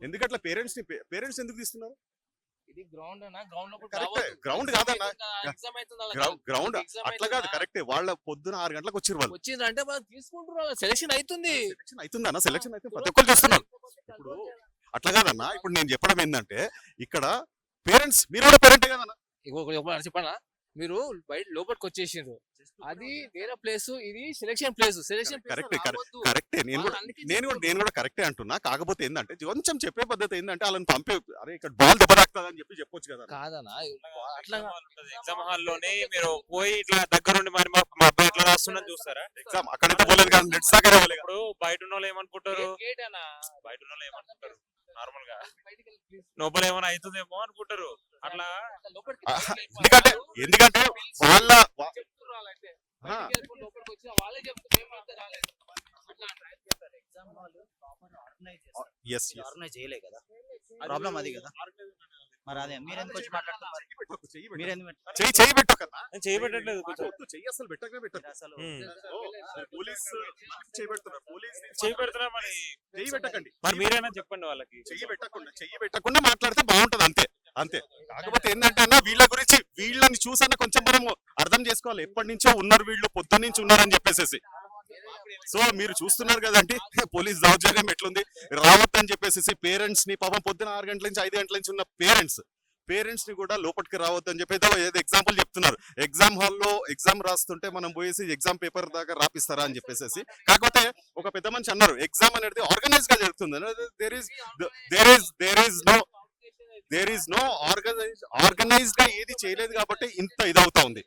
ఎందుకట్లా పేరెంట్స్ని పేరెంట్స్ ఎందుకు తీస్తున్నారు? ఇది గ్రౌండ్ అన్న గ్రౌండ్ కాదన్న. గ్రౌండ్ అట్లా కాదు కరెక్టే వాళ్ళ పొద్దున ఆరు గంటలకు వచ్చిరు వాళ్ళు. వచ్చింది అంటే వాళ్ళు తీసుకుంటున్నారు సెలక్షన్ అవుతుంది సెలక్షన్ అవుతుందన్న సెలక్షన్ అయితే ప్రతి ఒక్కరు చూస్తున్నారు ఇప్పుడు అట్లా కాదన్న ఇప్పుడు నేను చెప్పడం ఏంటంటే ఇక్కడ పేరెంట్స్ మీరు కూడా పేరెంటే కదన్న? చెప్పనా మీరు బయట లోపలికి వచ్చేసిండ్రు అది వేరే ప్లేస్ ఇది సెలక్షన్ ప్లేస్ సెలక్షన్ correct. కరెక్టే నేను కూడా నేను కూడా నేను కూడా కరెక్టే అంటున్నా. కాకపోతే ఏంటంటే కొంచెం చెప్పే పద్ధతి ఏంటంటే వాళ్ళని పంపే అరే ఇక్కడ బాల్ దెబ్బ తాకుతుందని చెప్పి చెప్పొచ్చు కదా కాదనా అట్లా ఎగ్జామ్ హాల్లోనే మీరు పోయి ఇట్లా దగ్గరుండి మరి మా మా అబ్బాయి ఎట్లా రాస్తున్నది చూస్తారా? ఎగ్జామ్ అక్కడైతే పోలేదు కానీ నెట్స్ పోలేదు ఇప్పుడు బయట ఉన్న వాళ్ళు ఏమనుకుంటారు? బయట ఉన్న వాళ్ళు ఏమనుకుంటారు నార్మల్గా లోపల ఏమైనా అవుతుందేమో అనుకుంటారు. అట్లా ఎందుకంటే ఎందుకంటే వాళ్ళ ఆర్గనైజ్ చేయలే కదా? ప్రాబ్లం అది కదా? మరి అదే మీరు ఎందుకు వచ్చి మాట్లాడుతున్నారు? మీరు ఎందుకు పెట్ట- చెయ్యి చెయ్యి పెట్టకన్నా నేను చేయబెట్టట్లేదు కొంచెం. చెయ్యి అసలు పెట్టకనే పెట్టకు. మీరు అసలు ఉమ్. పోలీస్ చెయ్యి పెడుతున్నారు. పోలీస్ చేయి పెడుతున్నా మరి చెయ్యి పెట్టకండి. మరి మీరైనా చెప్పండి వాళ్ళకి. చెయ్యి పెట్టకుండా చెయ్యి పెట్టకుండా మాట్లాడితే బాగుంటది అంతే అంతే. కాకపోతే ఏంటంటే అన్న వీళ్ళ గురించి వీళ్ళని చూసన్న కొంచెం మనం అర్థం చేసుకోవాలి. ఎప్పటి నుంచో ఉన్నారు వీళ్ళు పొద్దున్న నుంచి ఉన్నారని చెప్పేసి సో మీరు చూస్తున్నారు కదండి పోలీస్ దౌర్జన్యం ఎట్లుంది? రావద్దని చెప్పేసి పేరెంట్స్ని పాపం పొద్దున ఆరు గంటల నుంచి ఐదు గంటల నుంచి ఉన్న పేరెంట్స్ పేరెంట్స్ని కూడా లోపలికి రావద్దని అని ఏదో ఏదో ఎగ్జాంపుల్ చెప్తున్నారు. ఎగ్జామ్ హాల్లో ఎగ్జామ్ రాస్తుంటే మనం పోయేసి ఎగ్జామ్ పేపర్ దాకా రాపిస్తారా అని చెప్పేసి కాకపోతే ఒక పెద్ద మనిషి అన్నారు ఎగ్జామ్ అనేది ఆర్గనైజ్గా జరుగుతుంది. There is there is there is no there is no organize ఆర్గనైజ్గా ఏది చేయలేదు కాబట్టి ఇంత ఇదవుతా ఉంది.